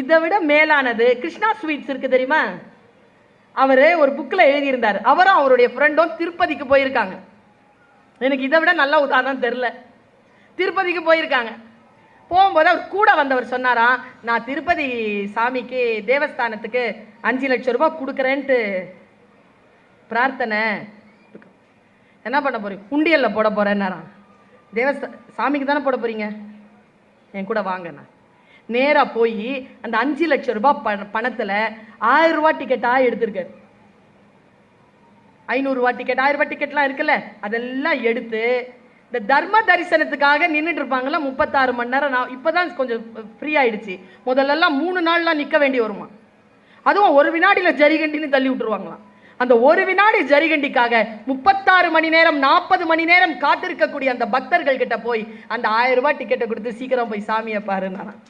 இதை விட மேலானது கிருஷ்ணா ஸ்வீட்ஸ் இருக்கு தெரியுமா? அவர் ஒரு புக்கில் எழுதியிருந்தார். அவரும் அவருடைய ஃப்ரெண்டும் திருப்பதிக்கு போயிருக்காங்க. எனக்கு இதை விட நல்ல உதாரணம் தெரில திருப்பதிக்கு போயிருக்காங்க. போகும்போது அவர் கூட வந்தவர் சொன்னாராம் நான் திருப்பதி சாமிக்கு தேவஸ்தானத்துக்கு அஞ்சு லட்சம் ரூபாய் கொடுக்குறேன்ட்டு பிரார்த்தனை. என்ன பண்ண போகிறீங்க குண்டியலில் போட போகிறேன்னாராம் தேவஸ்தா சாமிக்கு தானே போட போகிறீங்க என் கூட வாங்கண்ணா நேராக போய் அந்த அஞ்சு லட்சம் ரூபாய் பண பணத்தில் ஆயிரம் ரூபா டிக்கெட்டாக எடுத்திருக்காரு. ஐநூறுரூவா டிக்கெட் ஆயிரம் ரூபாய் டிக்கெட்லாம் இருக்குல்ல அதெல்லாம் எடுத்து இந்த தர்ம தரிசனத்துக்காக நின்றுட்டு இருப்பாங்களா முப்பத்தாறு மணி நேரம் நான் இப்போ தான் கொஞ்சம் ஃப்ரீ ஆயிடுச்சு. முதல்லலாம் மூணு நாள்லாம் நிற்க வேண்டி வருமா? அதுவும் ஒரு வினாடியில் ஜரிகண்டின்னு தள்ளி விட்டுருவாங்களாம். அந்த ஒரு வினாடி ஜரிகண்டிக்காக முப்பத்தாறு மணி நேரம் நாற்பது மணி நேரம் காத்திருக்கக்கூடிய அந்த பக்தர்கள் கிட்ட போய் அந்த ஆயிரம் ரூபாய் டிக்கெட்டை கொடுத்து சீக்கிரம் போய் சாமியை பாருன்னாராம்.